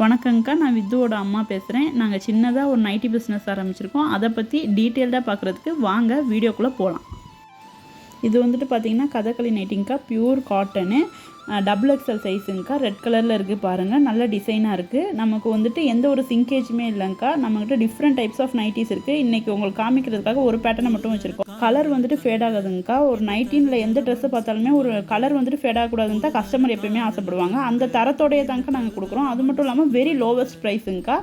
வணக்கங்க்கா நான் வித்துவோட அம்மா பேசுகிறேன் நாங்கள் சின்னதாக ஒரு நைட்டி பிஸ்னஸ் ஆரம்பிச்சிருக்கோம். அதை பற்றி டீட்டெயில்டாக பார்க்குறதுக்கு வாங்க வீடியோக்குள்ளே போகலாம் இது வந்துட்டு பார்த்தீங்கன்னா கதகளி நைட்டிங்க்கா பியூர் காட்டனு டபுள் எக்ஸல் சைஸுங்க்கா ரெட் கலரில் இருக்குது பாருங்கள் நல்ல டிசைனாக இருக்குது நமக்கு வந்துட்டு எந்த ஒரு சிங்கேஜுமே இல்லைங்க்கா. நம்மக்கிட்ட டிஃப்ரெண்ட் டைப்ஸ் ஆஃப் நைட்டிஸ் இருக்குது இன்றைக்கி உங்களுக்கு காமிக்கிறதுக்காக ஒரு பேட்டர்னை மட்டும் வச்சுருக்கோம். கலர் வந்துட்டு ஃபேட் ஆகாதுங்க்கா ஒரு நைட்டீனில் எந்த ட்ரெஸ்ஸை பார்த்தாலுமே ஒரு கலர் வந்துட்டு ஃபேட் ஆகக்கூடாதுன்னு தான் கஸ்டமர் எப்பயுமே ஆசைப்படுவாங்க. அந்த தரத்தோடைய தாங்க நாங்கள் கொடுக்குறோம். அது மட்டும் இல்லாமல் வெரி லோவஸ்ட் ப்ரைஸுங்க்கா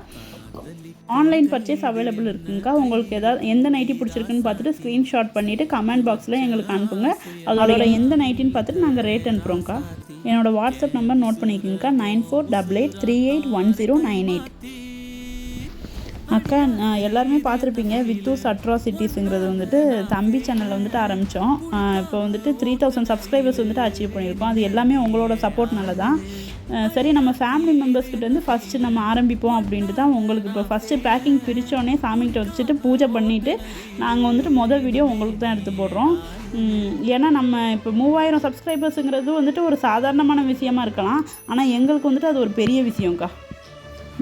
ஆன்லைன் பர்ச்சேஸ் அவைலபிள் இருக்குங்கக்கா. உங்களுக்கு ஏதாவது எந்த நைட்டி பிடிச்சிருக்குன்னு பார்த்துட்டு ஸ்க்ரீன்ஷாட் பண்ணிவிட்டு கமெண்ட் பாக்ஸில் எங்களுக்கு அனுப்புங்க. அதோட எந்த நைட்டின்னு பார்த்துட்டு நாங்கள் ரேட் அனுப்புகிறோங்க்கா என்னோட WhatsApp number note பண்ணிக்கோங்கக்கா. Nine four double eight three eight one zero nine eight அக்கா நான் எல்லாருமே பார்த்துருப்பீங்க வித்தூஸ் அட்ராசிட்டிஸுங்கிறது வந்துட்டு தம்பி சேனலில் வந்துட்டு ஆரம்பித்தோம் இப்போ வந்துட்டு த்ரீ தௌசண்ட் சப்ஸ்கிரைபர்ஸ் வந்துட்டு அச்சீவ் பண்ணியிருக்கோம். அது எல்லாமே உங்களோட சப்போர்ட்னால தான் சரி நம்ம ஃபேமிலி மெம்பர்ஸ்கிட்டேருந்து ஃபஸ்ட்டு நம்ம ஆரம்பிப்போம் அப்படின்ட்டு தான் உங்களுக்கு இப்போ ஃபஸ்ட்டு பேக்கிங் பிரித்தோடனே சாமிகிட்ட வச்சுட்டு பூஜை பண்ணிவிட்டு நாங்கள் வந்துட்டு மொதல் வீடியோ உங்களுக்கு தான் எடுத்து போடுறோம். ஏன்னா நம்ம இப்போ மூவாயிரம் சப்ஸ்கிரைபர்ஸுங்கிறது வந்துட்டு ஒரு சாதாரணமான விஷயமா இருக்கலாம். ஆனால் எங்களுக்கு வந்துட்டு அது ஒரு பெரிய விஷயம்க்கா.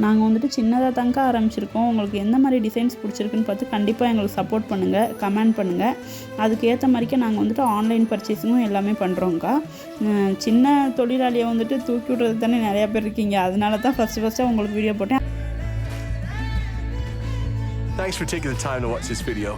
நாங்கள் வந்துட்டு சின்னதாக தாங்க ஆரம்பிச்சிருக்கோம். உங்களுக்கு எந்த மாதிரி டிசைன்ஸ் பிடிச்சிருக்குன்னு பார்த்து கண்டிப்பாக எங்களுக்கு சப்போர்ட் பண்ணுங்கள் கமெண்ட் பண்ணுங்கள் அதுக்கேற்ற மாதிரிக்கே நாங்கள் வந்துட்டு ஆன்லைன் பர்ச்சேஸிங்கும் எல்லாமே பண்ணுறோங்க்கா சின்ன தொழிலாளியை வந்துட்டு தூக்கி விட்றது தானே நிறையா பேர் இருக்கீங்க. அதனால தான் ஃபஸ்ட்டு ஃபஸ்ட்டு உங்களுக்கு வீடியோ போட்டேன். Thanks for taking the time to watch this video.